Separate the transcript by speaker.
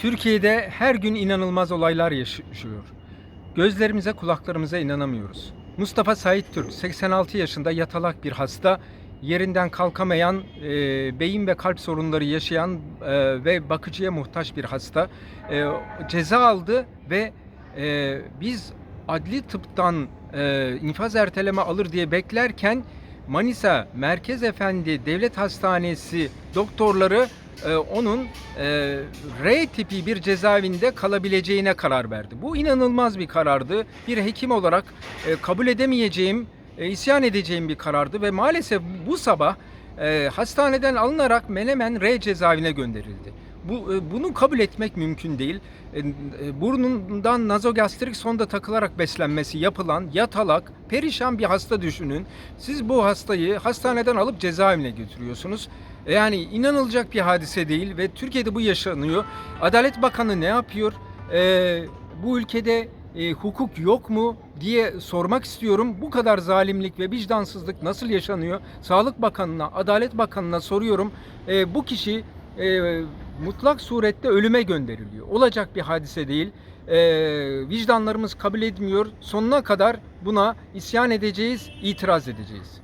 Speaker 1: Türkiye'de her gün inanılmaz olaylar yaşıyor. Gözlerimize, kulaklarımıza inanamıyoruz. Mustafa Sait Türk, 86 yaşında yatalak bir hasta, yerinden kalkamayan, e, beyin ve kalp sorunları yaşayan e, ve bakıcıya muhtaç bir hasta. E, ceza aldı ve e, biz adli tıptan e, infaz erteleme alır diye beklerken Manisa Merkez Efendi Devlet Hastanesi doktorları e, onun e, R tipi bir cezaevinde kalabileceğine karar verdi. Bu inanılmaz bir karardı. Bir hekim olarak e, kabul edemeyeceğim, e, isyan edeceğim bir karardı ve maalesef bu sabah e, hastaneden alınarak Menemen R cezaevine gönderildi. Bu e, bunu kabul etmek mümkün değil. E, e, Burnundan nazogastrik sonda takılarak beslenmesi yapılan yatalak, perişan bir hasta düşünün. Siz bu hastayı hastaneden alıp cezaevine götürüyorsunuz. Yani inanılacak bir hadise değil ve Türkiye'de bu yaşanıyor. Adalet Bakanı ne yapıyor? Bu ülkede hukuk yok mu diye sormak istiyorum. Bu kadar zalimlik ve vicdansızlık nasıl yaşanıyor? Sağlık Bakanı'na, Adalet Bakanı'na soruyorum. Bu kişi mutlak surette ölüme gönderiliyor. Olacak bir hadise değil. E, vicdanlarımız kabul etmiyor. Sonuna kadar buna isyan edeceğiz, itiraz edeceğiz.